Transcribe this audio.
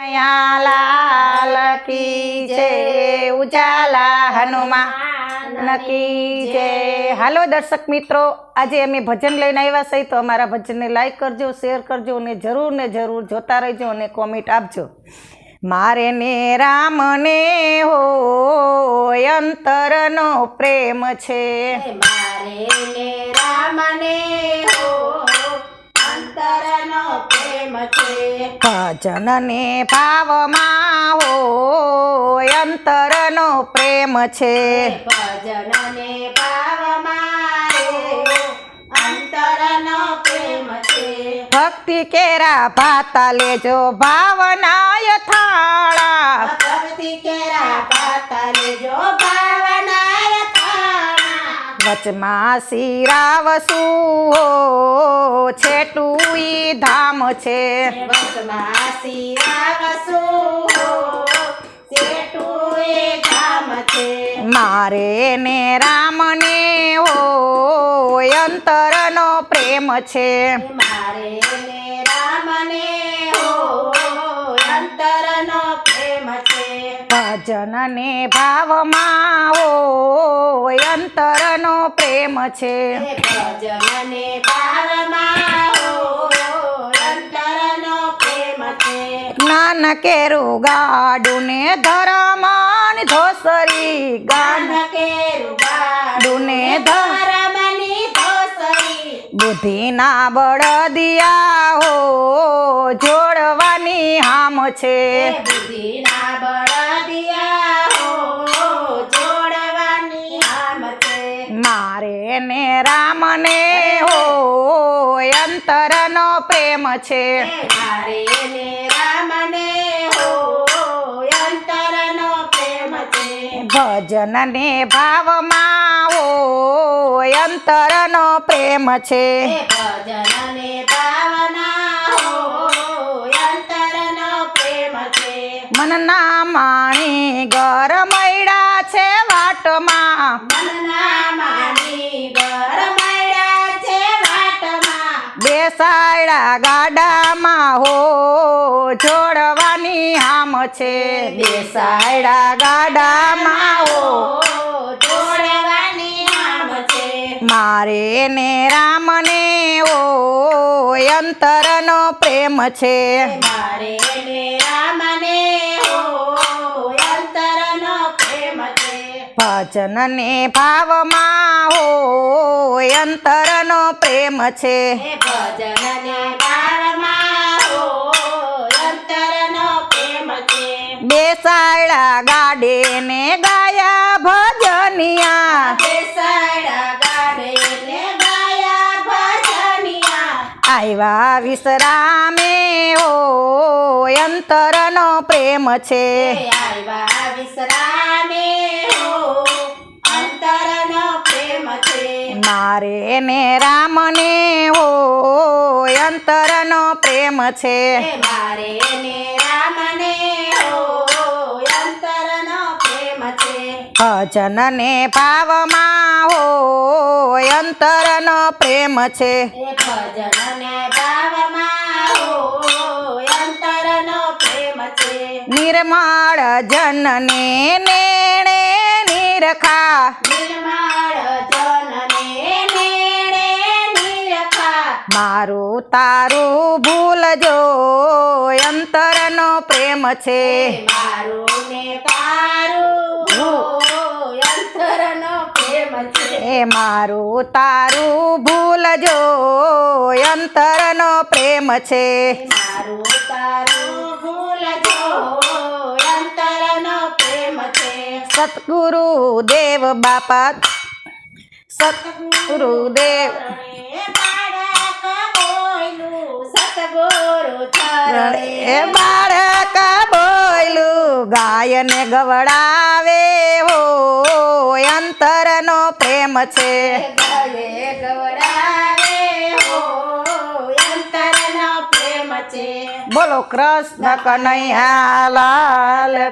કનૈયા લાલ કી જય ઉજાલા હનુમાન કી જય. હાલો દર્શક મિત્રો આજે અમે ભજન લઈને આવ્યા છે તો અમારા ભજનને લાઈક કરજો શેર કરજો અને જરૂર ને જરૂર જોતા રહેજો અને કોમેન્ટ આપજો. મારે ને રામને હો અંતરનો પ્રેમ છે. મારે ને રામને હો અંતરનો પ્રેમ છે. ભજનને ભાવમાં હોય અંતરનો પ્રેમ છે. ભજનને ભાવ અંતરનો પ્રેમ છે. ભક્તિ કેરા ભાતા લેજો ભાવનાય થાળા ભક્તિ કેરા પાતા લેજો વચમાં શિરાવસુ હો છેટું ઈ ધામ છે. ટુઈ શિરાવસુ ધામ છે. મારે ને રામને હોય અંતરનો પ્રેમ છે. મારે ને રામને હો અંતરનો પ્રેમ છે. ભજનને ભાવમાં હોય અંતરનો પ્રેમ છે. ભજનને જ્ઞાન કેરું ગાડું ને ધરમાન ધોસરી ગાન. કેરું ગાડું ને ને ધર ધરમની ધોસરી. બુદ્ધિના બળદિયા હો જોડવાની હામ છે. રામને હોય અંતરનો પ્રેમ છે. મારે ને રામને હો અંતરનો પ્રેમ છે. ભજનને ભાવમાં હોય અંતરનો પ્રેમ છે. ભજનને ભાવના હો અંતરનો પ્રેમ છે. મનના માણી ગરમ છે વાટમાં. મનના માની વાટમાં ગાડામાં હો, જોડવાની હામ છે. બેસાયડા ગાડામાં હો, જોડવાની આમ છે. ને રામને હોય અંતરનો પ્રેમ છે. મારે ને રામને ભજનને ભાવમાં હોય અંતરનો પ્રેમ છે. ભજનને ભાવમાં હો અંતરનો પ્રેમ છે. બેસાયડા ગાડે ને ગાયા ભજનિયા. બેસાડા ગાડે ને ગાયા ભજનિયા. આવ્યા વિશ્રામે હોય અંતરનો પ્રેમ છે. આવ્યા વિશ્રામે મારે ને રામને હોય અંતરનો પ્રેમ છે. મારે ને રામને હો અંતરનો પ્રેમ છે. ભજનને ભાવમાં હોય અંતરનો પ્રેમ છે. ભાવમાં હો અંતરનો પ્રેમ છે. નિર્મળ જનને નેણે નિરખા. નિર્મળ મારું તારું ભૂલજો અંતરનો પ્રેમ છે. મારું ને અંતરનો પ્રેમ છે. એ મારું તારું ભૂલજો અંતરનો પ્રેમ છે. મારું તારું ભૂલજો અંતરનો પ્રેમ છે. સતગુરુ દેવ બાપા સતગુરુ દેવ ચરણે એ બાળક બોયલું ગાયને ગવડાવે હો. અંતરનો પ્રેમ છે. ગયે ગવડાવે હો. અંતરનો પ્રેમ છે. બોલો કૃષ્ણ કનૈયા લાલ